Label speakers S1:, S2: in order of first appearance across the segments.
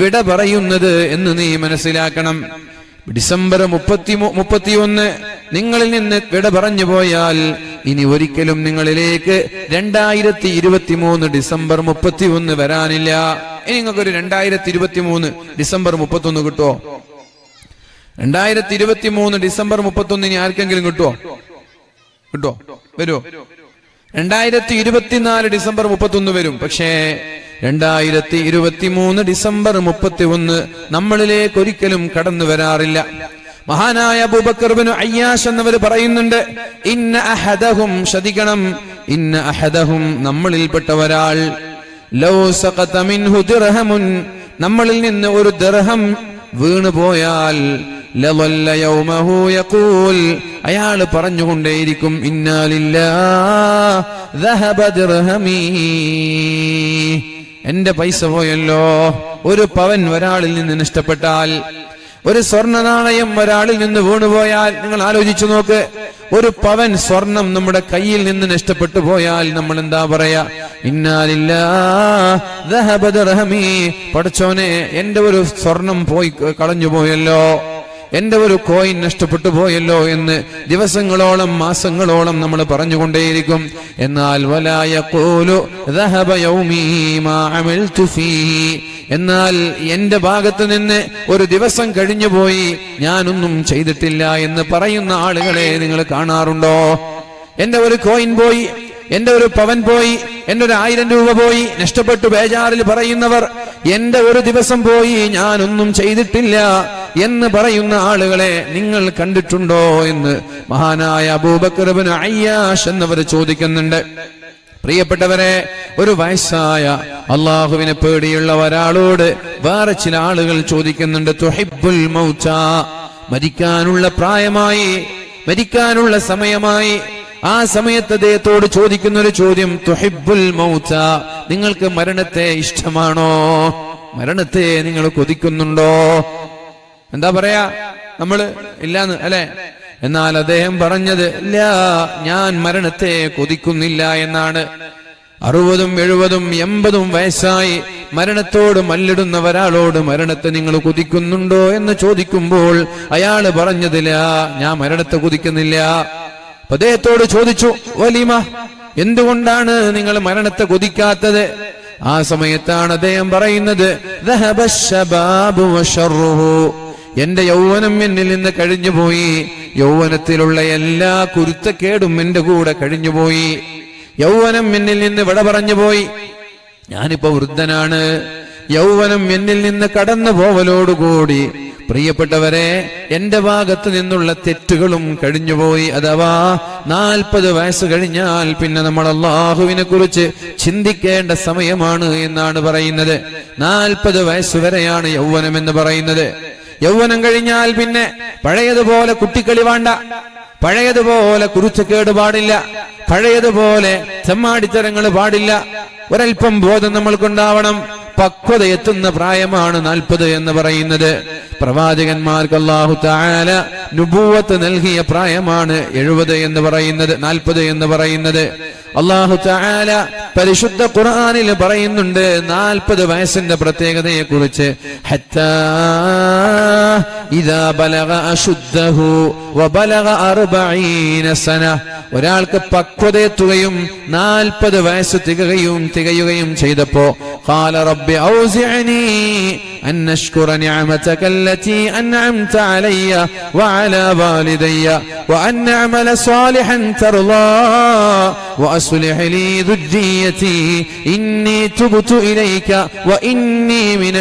S1: വിട പറയുന്നത് എന്ന് നീ മനസ്സിലാക്കണം. ഡിസംബർ മുപ്പത്തി മുപ്പത്തിയൊന്ന് നിങ്ങളിൽ നിന്ന് വിട പറഞ്ഞു പോയാൽ ഇനി ഒരിക്കലും നിങ്ങളിലേക്ക് രണ്ടായിരത്തി ഇരുപത്തി മൂന്ന് ഡിസംബർ മുപ്പത്തി ഒന്ന് വരാനില്ല. ഇനി നിങ്ങൾക്കൊരു രണ്ടായിരത്തി ഇരുപത്തി മൂന്ന് ഡിസംബർ മുപ്പത്തി ഒന്ന് കിട്ടുമോ രണ്ടായിരത്തി ഇരുപത്തി മൂന്ന് ഡിസംബർ മുപ്പത്തി ഒന്ന് ഇനി ആർക്കെങ്കിലും കിട്ടുമോ കിട്ടോ വരുമോ രണ്ടായിരത്തി ഇരുപത്തിനാല് ഡിസംബർ മുപ്പത്തൊന്ന് വരും. പക്ഷേ രണ്ടായിരത്തി ഇരുപത്തി മൂന്ന് ഡിസംബർ മുപ്പത്തി ഒന്ന് നമ്മളിലേക്ക് ഒരിക്കലും കടന്നു വരാറില്ല. മഹാനായ അബൂബക്കർബിന് അയ്യാഷ് എന്നവർ പറയുന്നുണ്ട് ഇന്ന അഹദഹും ശ്രദ്ധിക്കണം ഇന്ന അഹദഹും നമ്മളിൽപ്പെട്ട ഒരാൾ നമ്മളിൽ നിന്ന് ഒരു ദർഹം വീണുപോയാൽ അയാൾ പറഞ്ഞുകൊണ്ടേയിരിക്കും ഇന്നാലില്ല എന്റെ പൈസ പോയല്ലോ. ഒരു പവൻ ഒരാളിൽ നിന്ന് നഷ്ടപ്പെട്ടാൽ ഒരു സ്വർണ നാണയം ഒരാളിൽ നിന്ന് വീണുപോയാൽ നിങ്ങൾ ആലോചിച്ചു നോക്ക്. ഒരു പവൻ സ്വർണം നമ്മുടെ കയ്യിൽ നിന്ന് നഷ്ടപ്പെട്ടു പോയാൽ നമ്മൾ എന്താ പറയാ? ഇന്നാലില്ല പഠിച്ചോനെ എന്റെ ഒരു സ്വർണം പോയി കളഞ്ഞു പോയല്ലോ. എന്റെ ഒരു കോയിൻ നഷ്ടപ്പെട്ടു പോയല്ലോ എന്ന് ദിവസങ്ങളോളം മാസങ്ങളോളം നമ്മൾ പറഞ്ഞുകൊണ്ടേയിരിക്കും. എന്നാൽ വലായ കോലു എന്നാൽ എന്റെ ഭാഗത്ത് നിന്ന് ഒരു ദിവസം കഴിഞ്ഞു പോയി ഞാനൊന്നും ചെയ്തിട്ടില്ല എന്ന് പറയുന്ന ആളുകളെ നിങ്ങൾ കാണാറുണ്ടോ? എന്റെ ഒരു കോയിൻ പോയി എന്റെ ഒരു പവൻ പോയി എന്റെ ഒരു ആയിരം രൂപ പോയി നഷ്ടപ്പെട്ടു ബേജാറിൽ പറയുന്നവർ എന്റെ ഒരു ദിവസം പോയി ഞാനൊന്നും ചെയ്തിട്ടില്ല. എന്ന് പറയുന്ന ആളുകളെ നിങ്ങൾ കണ്ടിട്ടുണ്ടോ എന്ന് മഹാനായ അബൂബക്രബിന് അയ്യാഷ് എന്നവർ ചോദിക്കുന്നുണ്ട്. പ്രിയപ്പെട്ടവരെ ഒരു വയസ്സായ അള്ളാഹുവിനെ പേടിയുള്ള ഒരാളോട് വേറെ ചില ആളുകൾ ചോദിക്കുന്നുണ്ട്. തുഹിബുൽ മൗച്ച മരിക്കാനുള്ള പ്രായമായി മരിക്കാനുള്ള സമയമായി. ആ സമയത്ത് അദ്ദേഹത്തോട് ചോദിക്കുന്ന ഒരു ചോദ്യം തുഹിബുൽ മൗച്ച നിങ്ങൾക്ക് മരണത്തെ ഇഷ്ടമാണോ? മരണത്തെ നിങ്ങൾ കൊതിക്കുന്നുണ്ടോ? എന്താ പറയാ? നമ്മൾ ഇല്ലാന്ന് അല്ലെ? എന്നാൽ അദ്ദേഹം പറഞ്ഞത് ഇല്ല ഞാൻ മരണത്തെ കൊതിക്കുന്നില്ല എന്നാണ്. അറുപതും എഴുപതും എൺപതും വയസ്സായി മരണത്തോട് മല്ലിടുന്ന ഒരാളോട് മരണത്തെ നിങ്ങൾ കുതിക്കുന്നുണ്ടോ എന്ന് ചോദിക്കുമ്പോൾ അയാൾ പറഞ്ഞതില്ല ഞാൻ മരണത്തെ കുതിക്കുന്നില്ല. അദ്ദേഹത്തോട് ചോദിച്ചു വലിമ എന്തുകൊണ്ടാണ് നിങ്ങൾ മരണത്തെ കൊതിക്കാത്തത്? ആ സമയത്താണ് അദ്ദേഹം പറയുന്നത് എന്റെ യൗവനം എന്നിൽ നിന്ന് കഴിഞ്ഞുപോയി. യൗവനത്തിലുള്ള എല്ലാ കുരുത്തക്കേടും എന്റെ കൂടെ കഴിഞ്ഞുപോയി. യൗവനം എന്നിൽ നിന്ന് വിട പറഞ്ഞുപോയി. ഞാനിപ്പോ വൃദ്ധനാണ്. യൗവനം എന്നിൽ നിന്ന് കടന്നു പോവലോടുകൂടി പ്രിയപ്പെട്ടവരെ എന്റെ ഭാഗത്ത് നിന്നുള്ള തെറ്റുകളും കഴിഞ്ഞുപോയി. അഥവാ നാൽപ്പത് വയസ്സ് കഴിഞ്ഞാൽ പിന്നെ നമ്മൾ അള്ളാഹുവിനെ കുറിച്ച് ചിന്തിക്കേണ്ട സമയമാണ് എന്നാണ് പറയുന്നത്. നാൽപ്പത് വയസ്സ് വരെയാണ് യൗവനം എന്ന് പറയുന്നത്. യൗവനം കഴിഞ്ഞാൽ പിന്നെ പഴയതുപോലെ കുട്ടിക്കളി വേണ്ട. പഴയതുപോലെ കുറിച്ച് പാടില്ല. പഴയതുപോലെ ചെമ്മാടിത്തരങ്ങൾ പാടില്ല. ഒരൽപ്പം ബോധം നമ്മൾക്കുണ്ടാവണം. പക്വത എത്തുന്ന പ്രായമാണ് നാൽപ്പത് എന്ന് പറയുന്നത്. പ്രവാചകന്മാർക്ക് അള്ളാഹു താല നുപൂവത്ത് നൽകിയ പ്രായമാണ് എഴുപത് എന്ന് പറയുന്നത് നാൽപ്പത് എന്ന് പറയുന്നത്. അള്ളാഹു താല പരിശുദ്ധ ഖുർആനിൽ പറയുന്നുണ്ട് നാൽപ്പത് വയസ്സിന്റെ പ്രത്യേകതയെ കുറിച്ച് ഒരാൾക്ക് പക്വതയെത്തുകയും നാൽപ്പത് വയസ്സ് തികയും തികയുകയും ചെയ്തപ്പോ قال رب أوزعني أن نشكر نعمتك التي أنعمت علي وعلى والدي وأن نعمل صالحا ترضى وأصلح لي ذريتي إني تبت إليك وإني من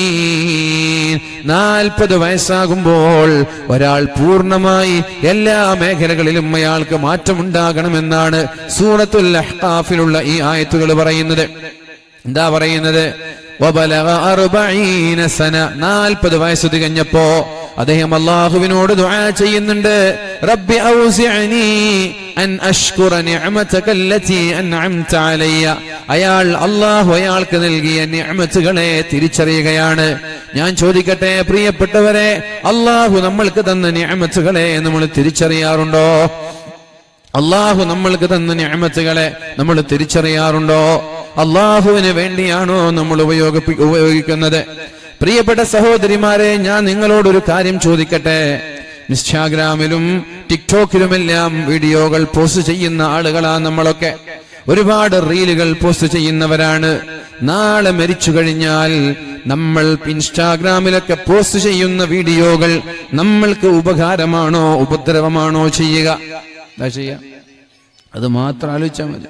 S1: المسلمين നാൽപ്പത് വയസ്സാകുമ്പോൾ ഒരാൾ പൂർണ്ണമായി എല്ലാ മേഖലകളിലും അയാൾക്ക് മാറ്റമുണ്ടാകണമെന്നാണ് സൂറത്തുൽ അഹ്കാഫിലുള്ള ഈ ആയത്തുകൾ പറയുന്നത് എന്താ പറയുന്നത്? സന നാൽപ്പത് വയസ്സ് തികഞ്ഞപ്പോ അദ്ദേഹം അള്ളാഹുവിനോട് ദുആ ചെയ്യുന്നുണ്ട്. റബ്ബി അൻഅംത അലയ്യ. അയാൾ അള്ളാഹു അയാൾക്ക് നൽകിയ നിഅമത്തുകളെ തിരിച്ചറിയുകയാണ്. ഞാൻ ചോദിക്കട്ടെ പ്രിയപ്പെട്ടവരെ അള്ളാഹു നമ്മൾക്ക് തന്ന നിഅമത്തുകളെ നമ്മൾ തിരിച്ചറിയാറുണ്ടോ? അള്ളാഹു നമ്മൾക്ക് തന്ന ഞാമത്തുകളെ നമ്മൾ തിരിച്ചറിയാറുണ്ടോ? അള്ളാഹുവിന് വേണ്ടിയാണോ നമ്മൾ ഉപയോഗിപ്പി ഉപയോഗിക്കുന്നത്? പ്രിയപ്പെട്ട സഹോദരിമാരെ ഞാൻ നിങ്ങളോടൊരു കാര്യം ചോദിക്കട്ടെ? ഇൻസ്റ്റാഗ്രാമിലും ടിക്ടോക്കിലുമെല്ലാം വീഡിയോകൾ പോസ്റ്റ് ചെയ്യുന്ന ആളുകളാ നമ്മളൊക്കെ. ഒരുപാട് റീലുകൾ പോസ്റ്റ് ചെയ്യുന്നവരാണ്. നാളെ മരിച്ചു കഴിഞ്ഞാൽ നമ്മൾ ഇൻസ്റ്റാഗ്രാമിലൊക്കെ പോസ്റ്റ് ചെയ്യുന്ന വീഡിയോകൾ നമ്മൾക്ക് ഉപകാരമാണോ ഉപദ്രവമാണോ ചെയ്യുക? അത് മാത്രം ആലോചിച്ചാൽ മതി.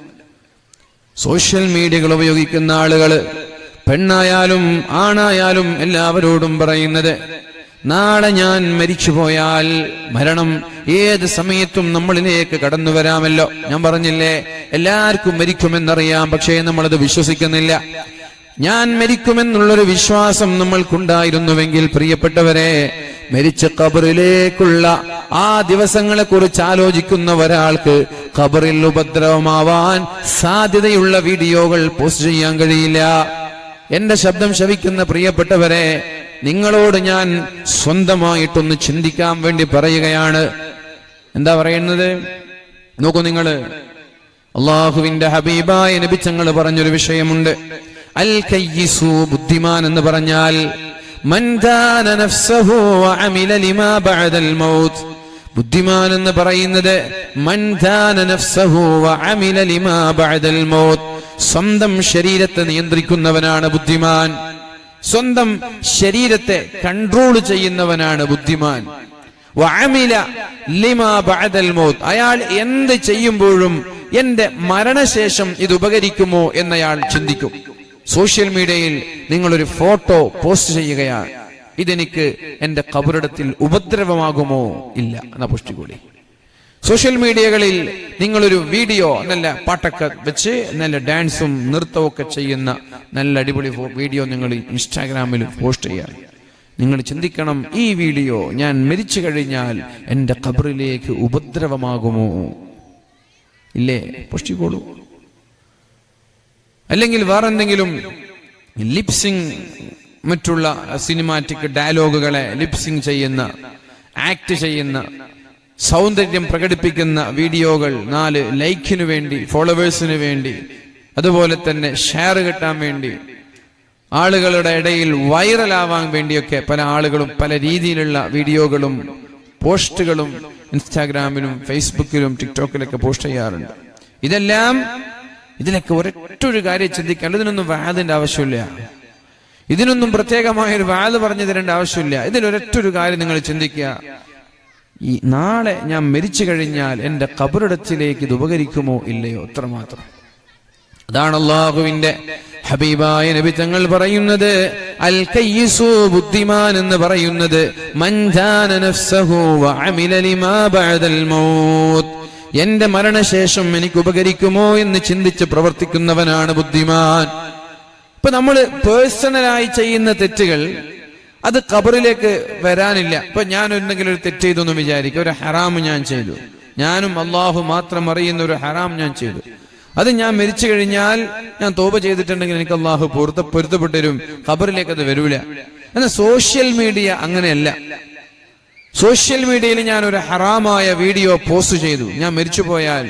S1: സോഷ്യൽ മീഡിയകൾ ഉപയോഗിക്കുന്ന ആളുകൾ പെണ്ണായാലും ആണായാലും എല്ലാവരോടും പറയുന്നത് നാളെ ഞാൻ മരിച്ചു പോയാൽ മരണം ഏത് സമയത്തും നമ്മളിലേക്ക് കടന്നു വരാമല്ലോ. ഞാൻ പറഞ്ഞില്ലേ എല്ലാവർക്കും മരിക്കുമെന്നറിയാം പക്ഷേ നമ്മളത് വിശ്വസിക്കുന്നില്ല. ഞാൻ മരിക്കുമെന്നുള്ളൊരു വിശ്വാസം നമ്മൾക്കുണ്ടായിരുന്നുവെങ്കിൽ പ്രിയപ്പെട്ടവരെ മരിച്ച ഖബറിലേക്കുള്ള ആ ദിവസങ്ങളെ കുറിച്ച് ആലോചിക്കുന്ന ഒരാൾക്ക് ഖബറിൽ ഉപദ്രവമാവാൻ സാധ്യതയുള്ള വീഡിയോകൾ പോസ്റ്റ് ചെയ്യാൻ കഴിയില്ല. എന്റെ ശബ്ദം ശവിക്കുന്ന പ്രിയപ്പെട്ടവരെ നിങ്ങളോട് ഞാൻ സ്വന്തമായിട്ടൊന്ന് ചിന്തിക്കാൻ വേണ്ടി പറയുകയാണ്. എന്താ പറയുന്നത്? നോക്കൂ നിങ്ങൾ. അള്ളാഹുവിന്റെ ഹബീബായ നബിച്ചങ്ങൾ പറഞ്ഞൊരു വിഷയമുണ്ട്. അൽ കയ്യിസു ബുദ്ധിമാൻ എന്ന് പറഞ്ഞാൽ ബുദ്ധിമാൻ എന്ന് പറയുന്നത് സ്വന്തം ശരീരത്തെ നിയന്ത്രിക്കുന്നവനാണ് ബുദ്ധിമാൻ. സ്വന്തം ശരീരത്തെ കൺട്രോൾ ചെയ്യുന്നവനാണ് ബുദ്ധിമാൻ. വഅമില ലിമാ ബഅദൽ മൗത്ത്. അയാൾ എന്ത് ചെയ്യുമ്പോഴും എന്റെ മരണശേഷം ഇത് ഉപകരിക്കുമോ എന്നയാൾ ചിന്തിക്കും. സോഷ്യൽ മീഡിയയിൽ നിങ്ങളൊരു ഫോട്ടോ പോസ്റ്റ് ചെയ്യുകയാണ്. ഇതെനിക്ക് എന്റെ കബറിടത്തിൽ ഉപദ്രവമാകുമോ ഇല്ല എന്ന പുഷ്ടികൂടി സോഷ്യൽ മീഡിയകളിൽ നിങ്ങളൊരു വീഡിയോ നല്ല പാട്ടൊക്കെ വെച്ച് നല്ല ഡാൻസും നൃത്തവും ഒക്കെ ചെയ്യുന്ന നല്ല അടിപൊളി വീഡിയോ നിങ്ങൾ ഇൻസ്റ്റാഗ്രാമിൽ പോസ്റ്റ് ചെയ്യാറ് നിങ്ങൾ ചിന്തിക്കണം ഈ വീഡിയോ ഞാൻ മരിച്ചു കഴിഞ്ഞാൽ എന്റെ കബറിലേക്ക് ഉപദ്രവമാകുമോ? ഇല്ലേ? പുഷ്ടിക്കോളൂ അല്ലെങ്കിൽ വേറെന്തെങ്കിലും ലിപ്സിംഗ് മറ്റുള്ള സിനിമാറ്റിക് ഡയലോഗുകളെ ലിപ്സിംഗ് ചെയ്യുന്ന ആക്ട് ചെയ്യുന്ന സൗന്ദര്യം പ്രകടിപ്പിക്കുന്ന വീഡിയോകൾ നാല് ലൈക്കിനു വേണ്ടി ഫോളോവേഴ്സിന് വേണ്ടി അതുപോലെ തന്നെ ഷെയർ കിട്ടാൻ വേണ്ടി ആളുകളുടെ ഇടയിൽ വൈറലാവാൻ വേണ്ടിയൊക്കെ പല ആളുകളും പല രീതിയിലുള്ള വീഡിയോകളും പോസ്റ്റുകളും ഇൻസ്റ്റാഗ്രാമിലും ഫേസ്ബുക്കിലും ടിക്ടോക്കിലൊക്കെ പോസ്റ്റ് ചെയ്യാറുണ്ട്. ഇതെല്ലാം ഇതിലൊക്കെ ഒരൊറ്റൊരു കാര്യം ചിന്തിക്കാൻ ഇതിനൊന്നും വാദിന്റെ ആവശ്യമില്ല. ഇതിനൊന്നും പ്രത്യേകമായ ഒരു വാദ് പറഞ്ഞു തരേണ്ട ആവശ്യമില്ല. ഇതിലൊരൊറ്റൊരു കാര്യം നിങ്ങൾ ചിന്തിക്കുക. ഈ നാളെ ഞാൻ മരിച്ചു കഴിഞ്ഞാൽ എന്റെ കബറിടത്തിലേക്ക് ഇത് ഉപകരിക്കുമോ ഇല്ലയോ അത്രമാത്രം. അതാണ് അള്ളാഹുവിന്റെ ഹബീബായ നബി തങ്ങൾ പറയുന്നത്. അൽ കയ്യിസു ബുദ്ധിമാൻ എന്ന് പറയുന്നത്. മൻ ദാന നഫ്സഹു ബഅദൽ മൗത്ത്. എന്റെ മരണശേഷം എനിക്ക് ഉപകരിക്കുമോ എന്ന് ചിന്തിച്ച് പ്രവർത്തിക്കുന്നവനാണ് ബുദ്ധിമാൻ. ഇപ്പൊ നമ്മൾ പേഴ്സണലായി ചെയ്യുന്ന തെറ്റുകൾ അത് കബറിലേക്ക് വരാനില്ല. ഇപ്പൊ ഞാൻ എന്തെങ്കിലും ഒരു തെറ്റ് ചെയ്തു എന്ന് വിചാരിക്കും. ഒരു ഹറാം ഞാൻ ചെയ്തു. ഞാനും അള്ളാഹു മാത്രം അറിയുന്ന ഒരു ഹറാം ഞാൻ ചെയ്തു. അത് ഞാൻ മരിച്ചു കഴിഞ്ഞാൽ ഞാൻ തോപ ചെയ്തിട്ടുണ്ടെങ്കിൽ എനിക്ക് അള്ളാഹു പൊരുത്ത ഖബറിലേക്ക് അത് വരൂല. എന്നാൽ സോഷ്യൽ മീഡിയ അങ്ങനെയല്ല. സോഷ്യൽ മീഡിയയിൽ ഞാൻ ഒരു ഹറാമായ വീഡിയോ പോസ്റ്റ് ചെയ്തു. ഞാൻ മരിച്ചു പോയാൽ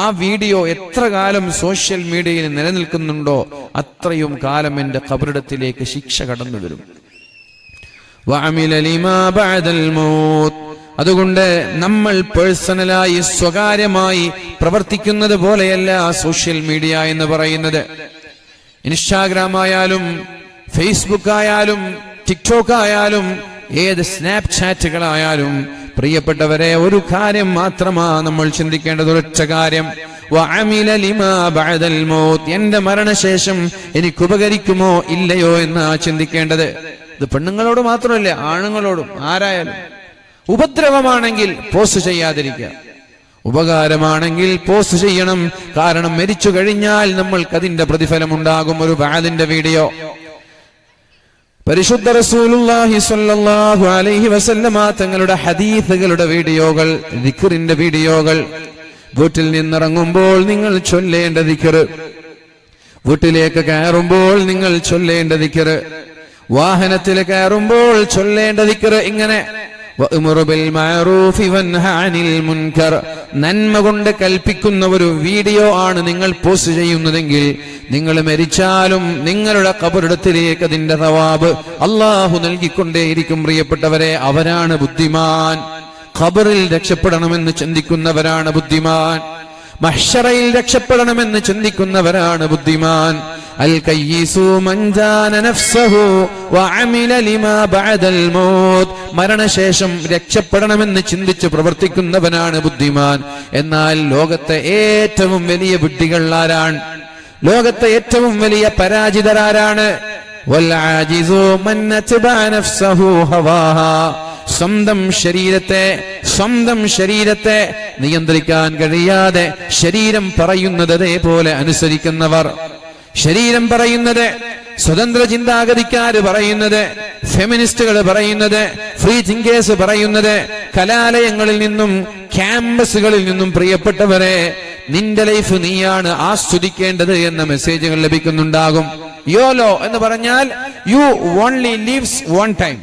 S1: ആ വീഡിയോ എത്ര കാലം സോഷ്യൽ മീഡിയയിൽ നിലനിൽക്കുന്നുണ്ടോ അത്രയും കാലം എന്റെ കബറിടത്തിലേക്ക് ശിക്ഷ കടന്നു വരും. അതുകൊണ്ട് നമ്മൾ പേഴ്സണലായി സ്വകാര്യമായി പ്രവർത്തിക്കുന്നത് പോലെയല്ല സോഷ്യൽ മീഡിയ എന്ന് പറയുന്നത്. ഇൻസ്റ്റാഗ്രാം ആയാലും ഫേസ്ബുക്ക് ആയാലും ടിക്ടോക്ക് ആയാലും ഏത് സ്നാപ്ചാറ്റുകളായാലും പ്രിയപ്പെട്ടവരെ ഒരു കാര്യം മാത്രമാ നമ്മൾ ചിന്തിക്കേണ്ടത് ഒരൊറ്റ കാര്യം. എന്റെ മരണശേഷം എനിക്ക് ഉപകരിക്കുമോ ഇല്ലയോ എന്ന് ചിന്തിക്കേണ്ടത്. ഇത് പെണ്ണുങ്ങളോട് മാത്രമല്ല ആണുങ്ങളോടും ആരായാലും. ഉപദ്രവമാണെങ്കിൽ പോസ്റ്റ് ചെയ്യാതിരിക്കുക. ഉപകാരമാണെങ്കിൽ പോസ്റ്റ് ചെയ്യണം. കാരണം മരിച്ചു കഴിഞ്ഞാൽ നമ്മൾക്ക് അതിന്റെ പ്രതിഫലം ഉണ്ടാകും ഒരു ബാദിന്റെ വീഡിയോ. പരിശുദ്ധ റസൂലുള്ളാഹി സ്വല്ലല്ലാഹു അലൈഹി വസല്ലമ തങ്ങളുടെ ഹദീസുകളുടെ വീഡിയോകൾ ദിക്റിന്റെ വീഡിയോകൾ വീട്ടിൽ നിന്നിറങ്ങുമ്പോൾ നിങ്ങൾ ചൊല്ലേണ്ട ദിക്റ് വീട്ടിലേക്ക് കയറുമ്പോൾ നിങ്ങൾ ചൊല്ലേണ്ട ദിക്റ് വാഹനത്തിൽ കയറുമ്പോൾ ചൊല്ലേണ്ട ദിക്റ് ഇങ്ങനെ നന്മ കൊണ്ട് കൽപ്പിക്കുന്ന ഒരു വീഡിയോ ആണ് നിങ്ങൾ പോസ്റ്റ് ചെയ്യുന്നതെങ്കിൽ നിങ്ങൾ മരിച്ചാലും നിങ്ങളുടെ കബറിടത്തിലേക്ക് അതിന്റെ തവാബ് അള്ളാഹു നൽകിക്കൊണ്ടേയിരിക്കും പ്രിയപ്പെട്ടവരെ അവരാണ് ബുദ്ധിമാൻ. ഖബറിൽ രക്ഷപ്പെടണമെന്ന് ചിന്തിക്കുന്നവരാണ് ബുദ്ധിമാൻ. മഹ്ഷറയിൽ രക്ഷപ്പെടണമെന്ന് ചിന്തിക്കുന്നവരാണ് ബുദ്ധിമാൻ. അൽ മരണശേഷം രക്ഷപ്പെടണമെന്ന് ചിന്തിച്ച് പ്രവർത്തിക്കുന്നവനാണ് ബുദ്ധിമാൻ. എന്നാൽ ലോകത്തെ ഏറ്റവും വലിയ ബുദ്ധികൾ ആരാണ്? ലോകത്തെ ഏറ്റവും വലിയ പരാജിതരാരാണ്? സ്വന്തം ശരീരത്തെ സ്വന്തം ശരീരത്തെ നിയന്ത്രിക്കാൻ കഴിയാതെ ശരീരം പറയുന്നത് അതേപോലെ അനുസരിക്കുന്നവർ. ശരീരം പറയുന്നത് സ്വതന്ത്ര ചിന്താഗതിക്കാര് പറയുന്നത് ഫെമിനിസ്റ്റുകൾ പറയുന്നത് ഫ്രീ തിങ്കേഴ്സ് പറയുന്നത് കലാലയങ്ങളിൽ നിന്നും ക്യാമ്പസുകളിൽ നിന്നും പ്രിയപ്പെട്ടവരെ നിന്റെ ലൈഫ് നീയാണ് ആസ്വദിക്കേണ്ടത് എന്ന മെസ്സേജുകൾ ലഭിക്കുന്നുണ്ടാകും. യോലോ എന്ന് പറഞ്ഞാൽ you only lives one time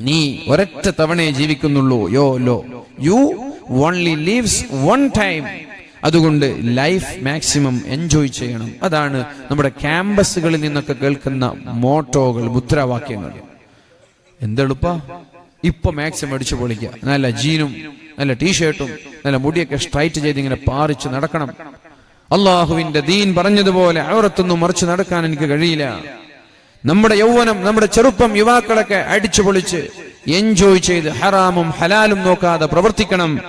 S1: നീ ഒരൊറ്റ തവണയെ ജീവിക്കുന്നുള്ളൂ. YOLO. You only lives one time അതുകൊണ്ട് ലൈഫ് മാക്സിമം എൻജോയ് ചെയ്യണം. അതാണ് നമ്മുടെ ക്യാമ്പസുകളിൽ നിന്നൊക്കെ കേൾക്കുന്ന മോട്ടോകൾ മുദ്രാവാക്യങ്ങൾ. എന്തെളുപ്പ? ഇപ്പൊ മാക്സിമം അടിച്ചു പൊളിക്കുക നല്ല ജീനും നല്ല ടീഷർട്ടും നല്ല മുടിയൊക്കെ സ്ട്രൈറ്റ് ചെയ്ത് ഇങ്ങനെ പാറിച്ച് നടക്കണം. അള്ളാഹുവിന്റെ ദീൻ പറഞ്ഞതുപോലെ അവരത്തൊന്നും മറിച്ച് നടക്കാൻ എനിക്ക് കഴിയില്ല. നമ്മുടെ യൗവനം നമ്മുടെ ചെറുപ്പം യുവാക്കളൊക്കെ അടിച്ചു പൊളിച്ച് എൻജോയ് ചെയ്ത് ഹറാമും ഹലാലും നോക്കാതെ പ്രവർത്തിക്കണം.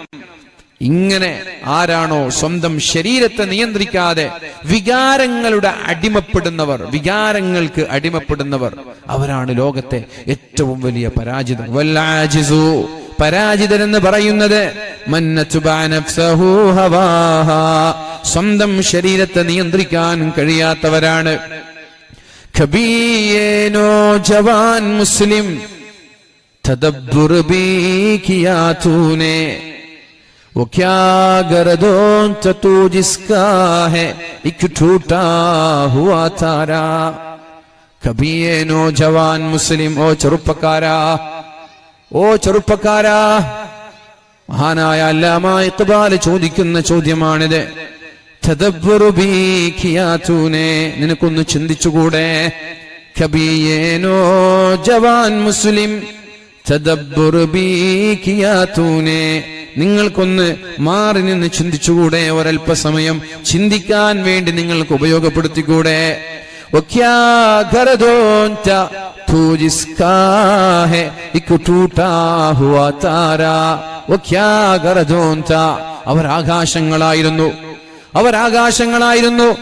S1: ഇങ്ങനെ ആരാണോ സ്വന്തം ശരീരത്തെ നിയന്ത്രിക്കാതെ വികാരങ്ങളുടെ അടിമപ്പെടുന്നവർ വികാരങ്ങൾക്ക് അടിമപ്പെടുന്നവർ അവരാണ് ലോകത്തെ ഏറ്റവും വലിയ പരാജിതർ. വല്ലാജിസു പരാജിതരെന്ന് പറയുന്നത്. സ്വന്തം ശരീരത്തെ നിയന്ത്രിക്കാൻ കഴിയാത്തവരാണ്. कभी नौजवान मुस्लिम तदब्बर भी किया तूने वो क्या गर्दों तू जिसका है एक टूटा हुआ तारा कभी ये नौजवान मुस्लिम ഓ ചെറുപ്പക്കാരാ ഓ ചെറുപ്പക്കാരാ മഹാനായ അല്ലാമ ഇഖ്ബാൽ ചോദിക്കുന്ന ചോദ്യമാണിത് തദബ്ബറുബീഖിയാത്തൂനെ നിനക്കൊന്ന് ചിന്തിച്ചുകൂടെ? കബീയേനോ ജവാൻ മുസ്ലിം തദബ്ബറുബീഖിയാത്തൂനെ നിങ്ങൾക്കൊന്ന് മാറി നിന്ന് ചിന്തിച്ചുകൂടെ? ഒരല്പസമയം ചിന്തിക്കാൻ വേണ്ടി നിങ്ങൾക്ക് ഉപയോഗപ്പെടുത്തിക്കൂടെ? അവർ ആകാശങ്ങളായിരുന്നു. അവർ ആകാശങ്ങളായിരുന്നു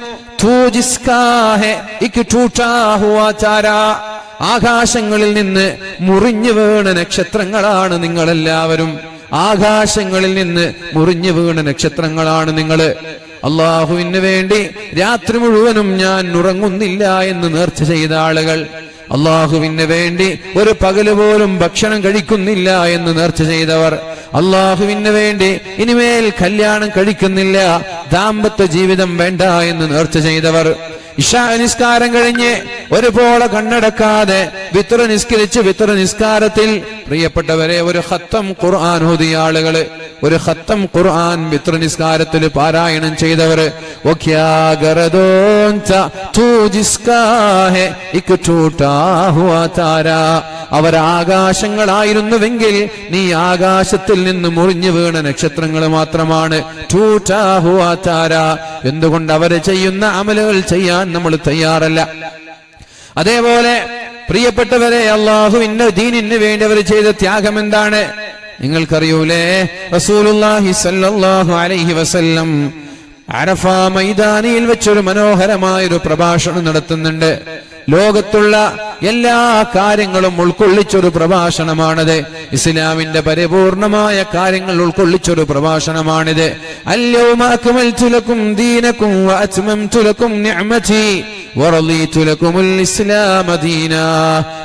S1: ആകാശങ്ങളിൽ നിന്ന് മുറിഞ്ഞു വീണ നക്ഷത്രങ്ങളാണ് നിങ്ങളെല്ലാവരും. ആകാശങ്ങളിൽ നിന്ന് മുറിഞ്ഞു വീണ നക്ഷത്രങ്ങളാണ് നിങ്ങൾ. അള്ളാഹുവിന് വേണ്ടി രാത്രി മുഴുവനും ഞാൻ ഉറങ്ങുന്നില്ല എന്ന് നേർച്ച ചെയ്ത ആളുകൾ. അള്ളാഹുവിന് വേണ്ടി ഒരു പകൽ പോലും ഭക്ഷണം കഴിക്കുന്നില്ല എന്ന് നേർച്ച ചെയ്തവർ. അള്ളാഹുവിന് വേണ്ടി ഇനിമേൽ കല്യാണം കഴിക്കുന്നില്ല. ദാമ്പത്യ ജീവിതം വേണ്ട എന്ന് നേർച്ച ചെയ്തവർ. ഇഷാ നിസ്കാരം കഴിഞ്ഞ് ഒരുപോലെ കണ്ണടക്കാതെ വിത്ര നിസ്കരിച്ച് വിത്ര നിസ്കാരത്തിൽ പ്രിയപ്പെട്ടവരെ ഒരു ഹത്തം ഖുർആൻ ഓതിയ ആളുകൾ ഒരു ഹത്തം ഖുർആൻ വിത്ര നിസ്കാരത്തിൽ പാരായണം ചെയ്തവര് "ഓ ക്യാ ഗർദോൻ ത തൂ ജിസ്കാ ഹെ ഇക് ടൂട്ടാ ഹുവാ താരാ അവർ ആകാശങ്ങളായിരുന്നുവെങ്കിൽ നീ ആകാശത്തിൽ നിന്ന് മുറിഞ്ഞു വീണ നക്ഷത്രങ്ങൾ മാത്രമാണ്. എന്തുകൊണ്ട് അവർ ചെയ്യുന്ന അമലുകൾ ചെയ്യാൻ നമ്മൾ തയ്യാറല്ല. അതേപോലെ പ്രിയപ്പെട്ടവരെ അള്ളാഹുവിന്റെ ദീനിന് വേണ്ടി അവർ ചെയ്ത ത്യാഗം എന്താണ്? നിങ്ങൾക്കറിയൂലേ? അലൈഹി വസല്ലം അറഫ മൈതാനിയിൽ വെച്ചൊരു മനോഹരമായൊരു പ്രഭാഷണം നടത്തുന്നുണ്ട്. ലോകത്തുള്ള എല്ലാ കാര്യങ്ങളും ഉൾക്കൊള്ളിച്ചൊരു പ്രഭാഷണമാണിത്. ഇസ്ലാമിന്റെ പരിപൂർണമായ കാര്യങ്ങൾ ഉൾക്കൊള്ളിച്ചൊരു പ്രഭാഷണമാണിത്. അല്യൗമ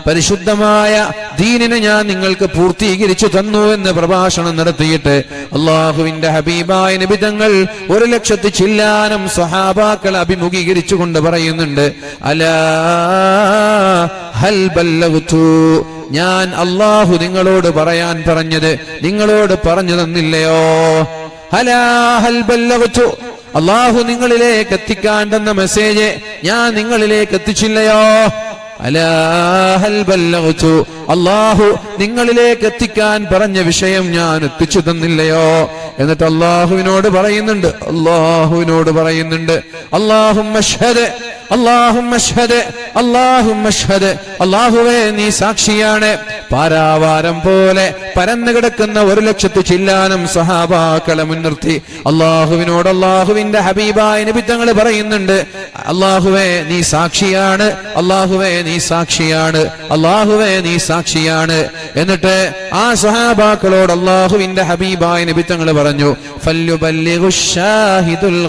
S1: പരിശുദ്ധമായ ദീനിനെ ഞാൻ നിങ്ങൾക്ക് പൂർത്തീകരിച്ചു തന്നു എന്ന് പ്രഭാഷണം നടത്തിയിട്ട് അള്ളാഹുവിന്റെ ഹബീബായ നിബിതങ്ങൾ ഒരു ലക്ഷത്തി ചില്ലാനം സഹാബാക്കൾ അഭിമുഖീകരിച്ചു കൊണ്ട് പറയുന്നുണ്ട് അലാ ഹൽ ഞാൻ അള്ളാഹു നിങ്ങളോട് പറയാൻ പറഞ്ഞത് നിങ്ങളോട് പറഞ്ഞു തന്നില്ലയോ? ഹലാ ഹൽ അള്ളാഹു നിങ്ങളിലേക്ക് എത്തിക്കാൻ തന്ന മെസ്സേജ് ഞാൻ നിങ്ങളിലേക്ക് എത്തിച്ചില്ലയോ? അള്ളാഹു നിങ്ങളിലേക്ക് എത്തിക്കാൻ പറഞ്ഞ വിഷയം ഞാൻ എത്തിച്ചു തന്നില്ലയോ? എന്നിട്ട് അള്ളാഹുവിനോട് പറയുന്നുണ്ട്. അള്ളാഹുവിനോട് പറയുന്നുണ്ട്. അള്ളാഹു അള്ളാഹുമ്മ അള്ളാഹുവേ നീ സാക്ഷിയാണ്. പാരാവാരം പോലെ പരന്നു കിടക്കുന്ന ഒരു ലക്ഷത്തി ചില്ലാനും സഹാബാക്കളെ മുൻനിർത്തി. അള്ളാഹുവിനോട് അള്ളാഹുവിന്റെ ഹബീബായ നിബിത്തങ്ങൾ പറയുന്നുണ്ട് അള്ളാഹുവേ നീ സാക്ഷിയാണ്. അള്ളാഹുവേ നീ സാക്ഷിയാണ്. അള്ളാഹുവേ നീ സാക്ഷിയാണ്. എന്നിട്ട് ആ സഹാബാക്കളോട് അള്ളാഹുവിന്റെ ഹബീബായ നിബിത്തങ്ങൾ പറഞ്ഞു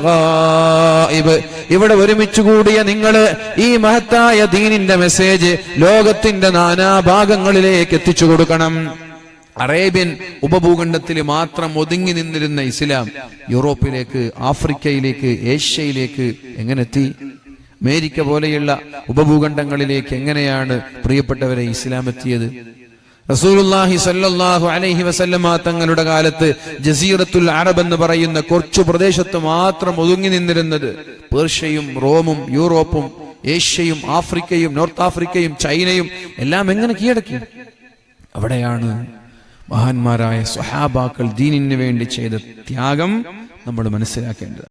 S1: ഗായിബ്. ഇവിടെ ഒരുമിച്ച് കൂടിയ നിങ്ങൾ ഈ മഹത്തായ ദീനിന്റെ മെസ്സേജ് ലോകത്തിന്റെ നാനാഭാഗങ്ങളിലേക്ക് എത്തിച്ചു കൊടുക്കണം. അറേബ്യൻ ഉപഭൂഖണ്ഡത്തിൽ മാത്രം ഒതുങ്ങി നിന്നിരുന്ന ഇസ്ലാം യൂറോപ്പിലേക്ക് ആഫ്രിക്കയിലേക്ക് ഏഷ്യയിലേക്ക് എങ്ങനെ എത്തി അമേരിക്ക പോലെയുള്ള ഉപഭൂഖണ്ഡങ്ങളിലേക്ക് എങ്ങനെയാണ് പ്രിയപ്പെട്ടവരെ ഇസ്ലാം എത്തിയത്? അലൈഹി തങ്ങളുടെ കാലത്ത് ജസീറത്തുൽ അറബ് എന്ന് പറയുന്ന കുറച്ചു പ്രദേശത്ത് മാത്രം ഒതുങ്ങി നിന്നിരുന്നത് പേർഷ്യയും റോമും യൂറോപ്പും ഏഷ്യയും ആഫ്രിക്കയും നോർത്ത് ആഫ്രിക്കയും ചൈനയും എല്ലാം എങ്ങനെ കീഴടക്കി? അവിടെയാണ് മഹാന്മാരായ സ്വഹാബാക്കൾ ദീനിന് വേണ്ടി ചെയ്ത ത്യാഗം നമ്മൾ മനസ്സിലാക്കേണ്ടത്.